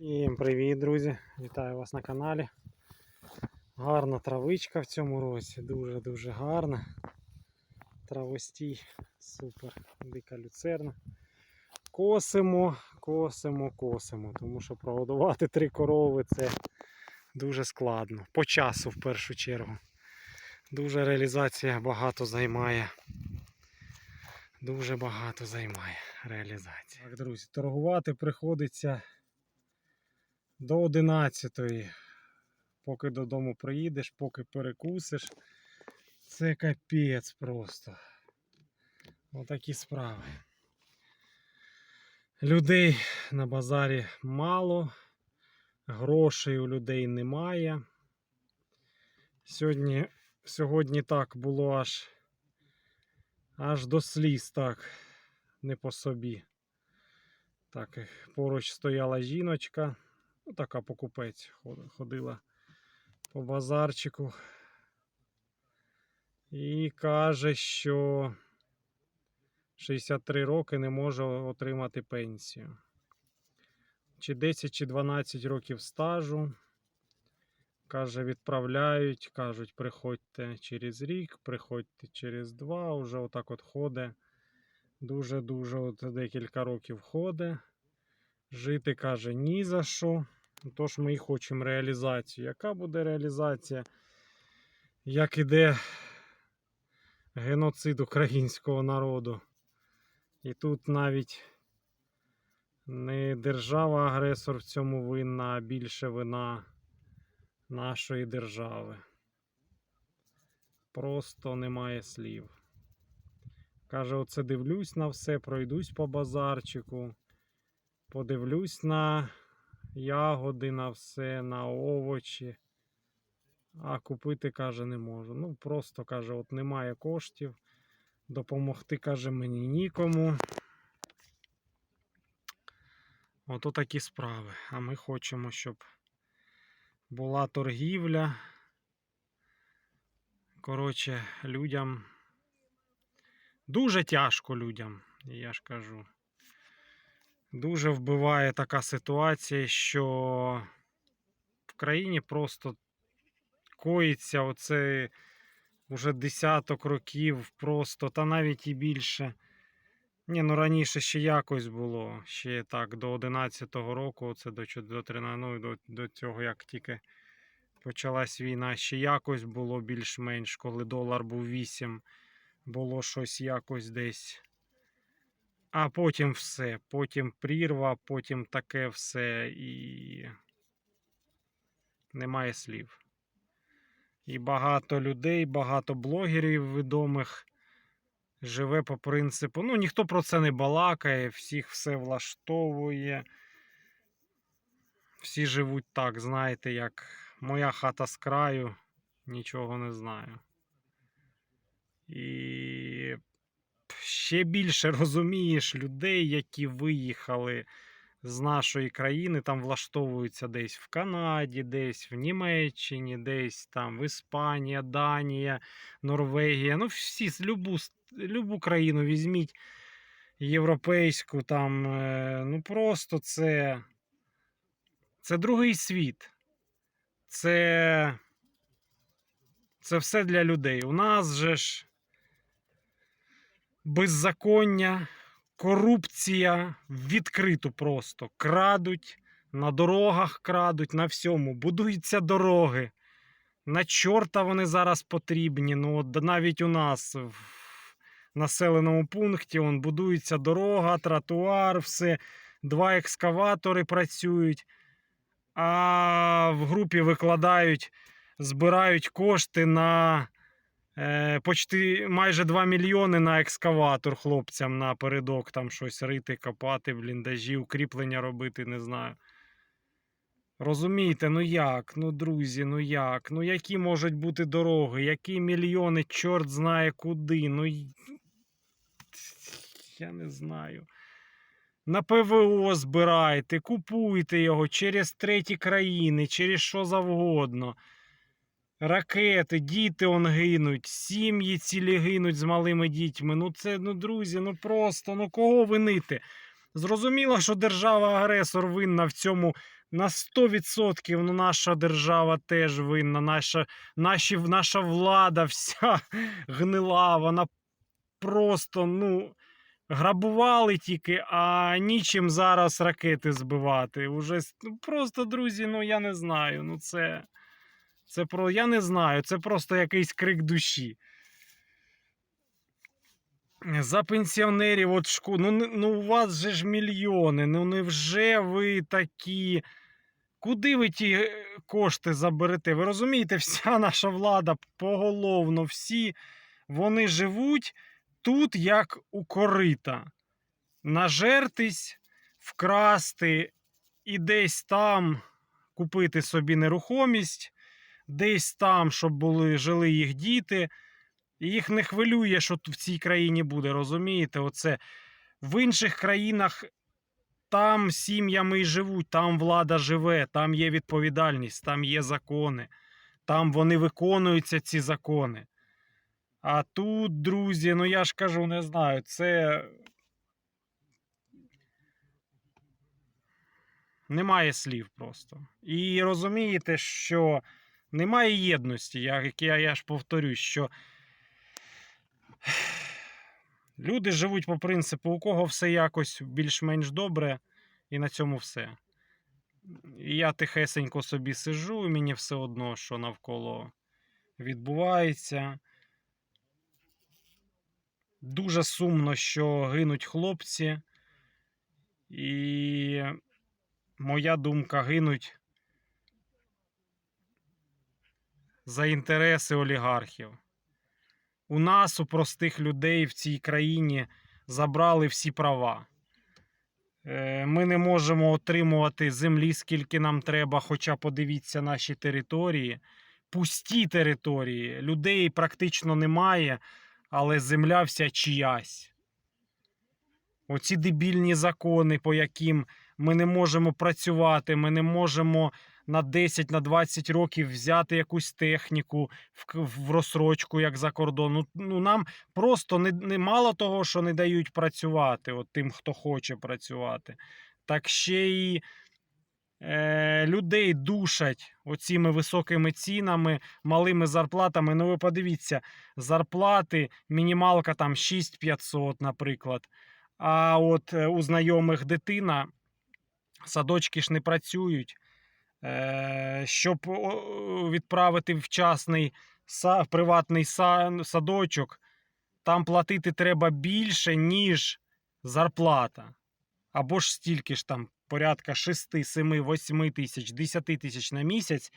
Всім привіт, друзі! Вітаю вас на каналі. Гарна травичка в цьому році, дуже-дуже гарна. Травостій, супер, дика люцерна. Косимо, косимо, косимо, тому що прогодувати три корови це дуже складно. По часу в першу чергу. Дуже реалізація багато займає. Дуже багато займає реалізація. Так, друзі, торгувати приходиться до 11 Поки додому приїдеш, поки перекусиш. Це капець просто. Отакі справи. Людей на базарі мало, грошей у людей немає. Сьогодні, сьогодні так було аж, аж до сліз так, не по собі. Так, поруч стояла жіночка. Ну, така покупець ходила по базарчику. І каже, що 63 роки не може отримати пенсію. Чи 10, чи 12 років стажу. Каже, відправляють, кажуть, приходьте через рік, приходьте через два, уже отак от ходить. Дуже-дуже от декілька років ходить. Жити каже ні за що. Тож ми і хочемо реалізацію. Яка буде реалізація? Як іде геноцид українського народу? І тут навіть не держава-агресор в цьому винна, а більше вина нашої держави. Просто немає слів. Каже, оце дивлюсь на все, пройдусь по базарчику, подивлюсь на ягоди, на все, на овочі. А купити, каже, не можу. Ну, просто каже, от немає коштів. Допомогти, каже, мені нікому. Ото такі справи. А ми хочемо, щоб була торгівля. Коротше, людям дуже тяжко людям, я ж кажу. Дуже вбиває така ситуація, що в країні просто коїться оце уже десяток років, просто, та навіть і більше. Ні, ну раніше ще якось було. Ще так, до 11-го року, оце до, до 13, ну, до, до цього, як тільки почалась війна, ще якось було більш-менш, коли долар був 8, було щось якось десь. А потім все. Потім прірва, потім таке все і немає слів. І багато людей, багато блогерів відомих живе по принципу. Ну, ніхто про це не балакає, всіх все влаштовує. Всі живуть так, знаєте, як моя хата з краю, нічого не знаю. І ще більше розумієш людей, які виїхали з нашої країни, там влаштовуються десь в Канаді, десь в Німеччині, десь там в Іспанія, Данія, Норвегія. Ну, всі, любу, любу країну візьміть європейську, там, е, ну просто це, це другий світ. Це, це все для людей. У нас же ж беззаконня, корупція відкриту просто. Крадуть, на дорогах крадуть, на всьому. Будуються дороги. На чорта вони зараз потрібні. Ну, от навіть у нас в населеному пункті он, будується дорога, тротуар, все. Два екскаватори працюють, а в групі викладають, збирають кошти на е, почти майже 2 мільйони на екскаватор хлопцям напередок там щось рити, копати, бліндажі, укріплення робити, не знаю. Розумієте, ну як? Ну, друзі, ну як? Ну які можуть бути дороги? Які мільйони, чорт знає куди? Ну я не знаю. На ПВО збирайте, купуйте його через треті країни, через що завгодно. Ракети, діти он гинуть, сім'ї цілі гинуть з малими дітьми. Ну це, ну, друзі, ну просто, ну кого винити? Зрозуміло, що держава-агресор винна в цьому на 100%. Ну, наша держава теж винна. Наша, наші, наша влада вся гнила. Вона просто, ну, грабували тільки, а нічим зараз ракети збивати. Уже ну, просто, друзі, ну я не знаю. Ну, це, це про. Я не знаю. Це просто якийсь крик душі. За пенсіонерів, от шку... ну, ну у вас же ж мільйони. Ну невже ви такі. Куди ви ті е, кошти заберете? Ви розумієте, вся наша влада поголовно, всі вони живуть тут, як у корита. Нажертись, вкрасти і десь там купити собі нерухомість, десь там, щоб були, жили їх діти. Їх не хвилює, що в цій країні буде, розумієте? Оце в інших країнах там сім'ями і живуть, там влада живе, там є відповідальність, там є закони, там вони виконуються, ці закони. А тут, друзі, ну я ж кажу, не знаю, це. Немає слів просто. І розумієте, що немає єдності. Я, я, я ж повторюсь, що люди живуть по принципу, у кого все якось більш-менш добре, і на цьому все. Я тихесенько собі сижу, і мені все одно, що навколо відбувається. Дуже сумно, що гинуть хлопці. І моя думка гинуть за інтереси олігархів. У нас, у простих людей в цій країні, забрали всі права. Е, Ми не можемо отримувати землі, скільки нам треба, хоча подивіться наші території. Пусті території. Людей практично немає, але земля вся чиясь. Оці дебільні закони, по яким ми не можемо працювати, ми не можемо на 10 на 20 років взяти якусь техніку в, розсрочку, як за кордон. Ну, ну нам просто не, не мало того, що не дають працювати, от тим, хто хоче працювати, так ще й е, людей душать оціми високими цінами, малими зарплатами. Ну, ви подивіться, зарплати, мінімалка там 6500, наприклад. А от е, у знайомих дитина, садочки ж не працюють. Е, щоб відправити в частний приватний садочок, там платити треба більше, ніж зарплата. Або ж стільки ж там порядка 6, 7, 8 тисяч, 10 тисяч на місяць,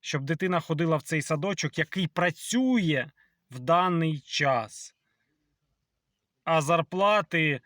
щоб дитина ходила в цей садочок, який працює в даний час. А зарплати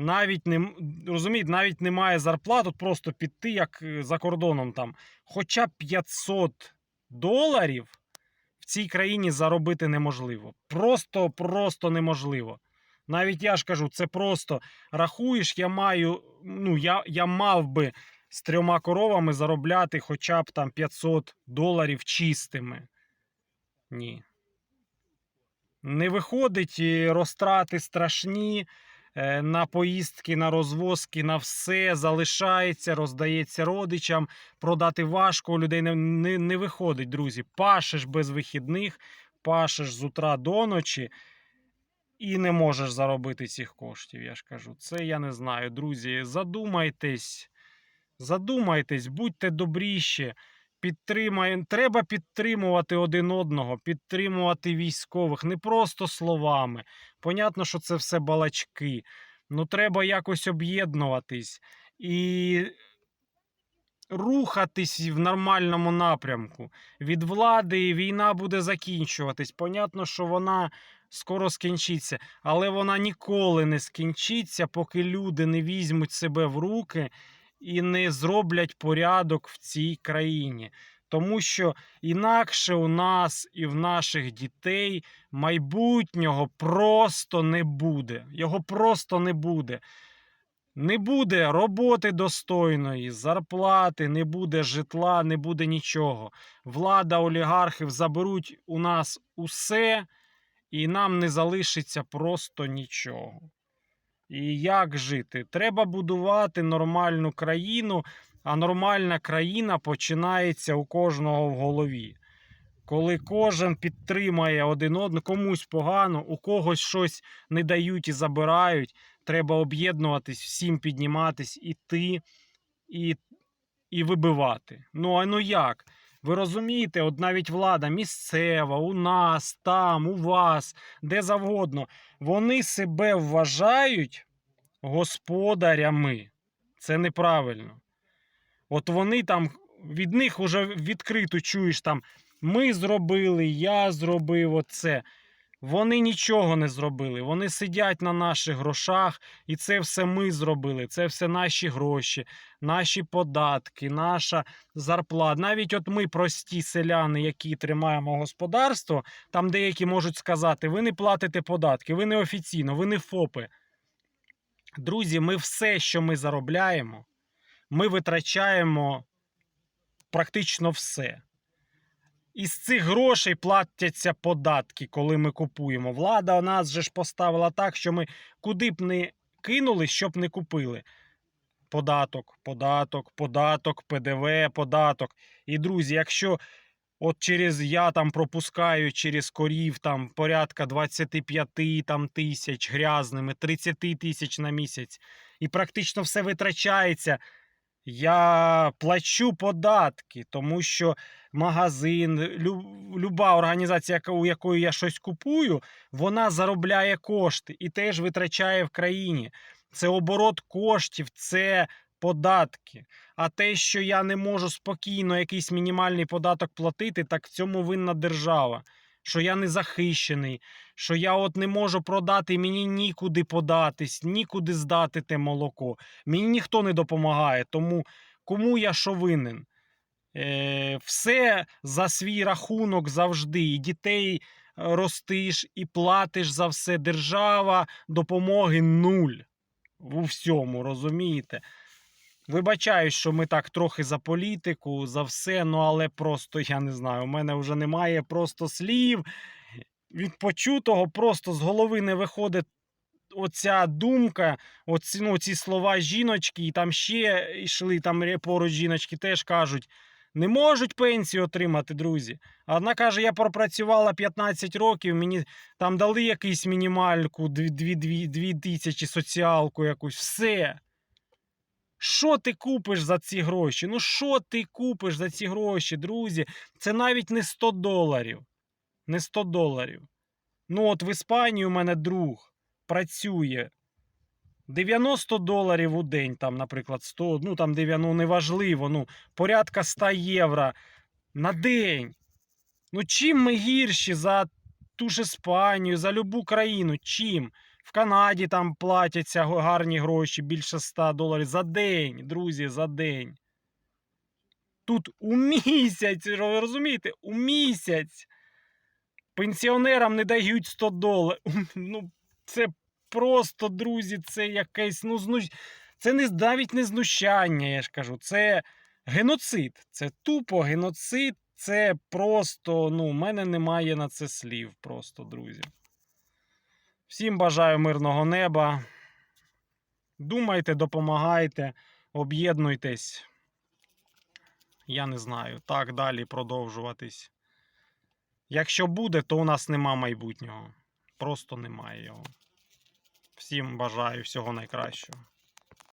навіть не розумієте, навіть немає зарплат, от просто піти, як е, за кордоном там. Хоча б 500 доларів в цій країні заробити неможливо. Просто, просто неможливо. Навіть я ж кажу, це просто рахуєш, я маю, ну, я, я мав би з трьома коровами заробляти хоча б там 500 доларів чистими. Ні. Не виходить, і розтрати страшні на поїздки, на розвозки, на все залишається, роздається родичам. Продати важко, у людей не, не, не виходить, друзі. Пашеш без вихідних, пашеш з утра до ночі і не можеш заробити цих коштів. Я ж кажу, це я не знаю, друзі. Задумайтесь, задумайтесь, будьте добріші. Підтримай... Треба підтримувати один одного, підтримувати військових не просто словами. Понятно, що це все балачки. Ну треба якось об'єднуватись і рухатись в нормальному напрямку. Від влади війна буде закінчуватись. Понятно, що вона скоро скінчиться, але вона ніколи не скінчиться, поки люди не візьмуть себе в руки і не зроблять порядок в цій країні. Тому що інакше у нас і в наших дітей майбутнього просто не буде. Його просто не буде. Не буде роботи достойної, зарплати, не буде житла, не буде нічого. Влада олігархів заберуть у нас усе, і нам не залишиться просто нічого. І як жити? Треба будувати нормальну країну, а нормальна країна починається у кожного в голові. Коли кожен підтримає один одного, комусь погано, у когось щось не дають і забирають, треба об'єднуватись, всім підніматись, іти і, і вибивати. Ну а ну як? Ви розумієте, от навіть влада місцева, у нас, там, у вас, де завгодно, вони себе вважають господарями. Це неправильно. От вони там від них уже відкрито чуєш там ми зробили, я зробив оце. Вони нічого не зробили. Вони сидять на наших грошах, і це все ми зробили. Це все наші гроші, наші податки, наша зарплата. Навіть от ми, прості селяни, які тримаємо господарство, там деякі можуть сказати: ви не платите податки, ви не офіційно, ви не ФОПи. Друзі, ми все, що ми заробляємо, ми витрачаємо практично все. Із цих грошей платяться податки, коли ми купуємо. Влада у нас же ж поставила так, що ми куди б не кинули, щоб не купили. Податок, податок, податок, ПДВ, податок. І, друзі, якщо от через я там пропускаю через корів там порядка 25 там, тисяч грязними, 30 тисяч на місяць, і практично все витрачається, я плачу податки, тому що магазин, лю, люба організація, у якої я щось купую, вона заробляє кошти і теж витрачає в країні. Це оборот коштів, це податки. А те, що я не можу спокійно якийсь мінімальний податок платити, так в цьому винна держава. Що я не захищений, що я от не можу продати, мені нікуди податись, нікуди здати те молоко. Мені ніхто не допомагає, тому кому я що винен? Е, все за свій рахунок завжди. І дітей е, ростиш, і платиш за все. Держава допомоги нуль у всьому, розумієте? Вибачаю, що ми так трохи за політику, за все, ну але просто я не знаю. У мене вже немає просто слів. Від почутого просто з голови не виходить оця думка, оці, ну, ці слова жіночки, і там ще йшли там поруч жіночки, теж кажуть. Не можуть пенсію отримати, друзі. Одна каже, я пропрацювала 15 років, мені там дали якусь мінімальку, 2 тисячі соціалку якусь. Все. Що ти купиш за ці гроші? Ну що ти купиш за ці гроші, друзі? Це навіть не 100 доларів. Не 100 доларів. Ну, от в Іспанії у мене друг працює 90 доларів у день, там, наприклад, 100, ну там 90, неважливо, ну, порядка 100 євро на день. Ну, чим ми гірші за ту ж Іспанію, за любу країну? Чим? В Канаді там платяться гарні гроші, більше 100 доларів за день, друзі, за день. Тут у місяць, ви розумієте, у місяць пенсіонерам не дають 100 доларів. Ну, це просто, друзі, це якесь, ну, зну... це не, навіть не знущання, я ж кажу, це геноцид. Це тупо геноцид, це просто, ну, у мене немає на це слів, просто, друзі. Всім бажаю мирного неба. Думайте, допомагайте, об'єднуйтесь. Я не знаю, так далі продовжуватись. Якщо буде, то у нас нема майбутнього. Просто немає його. Всім бажаю всього найкращого.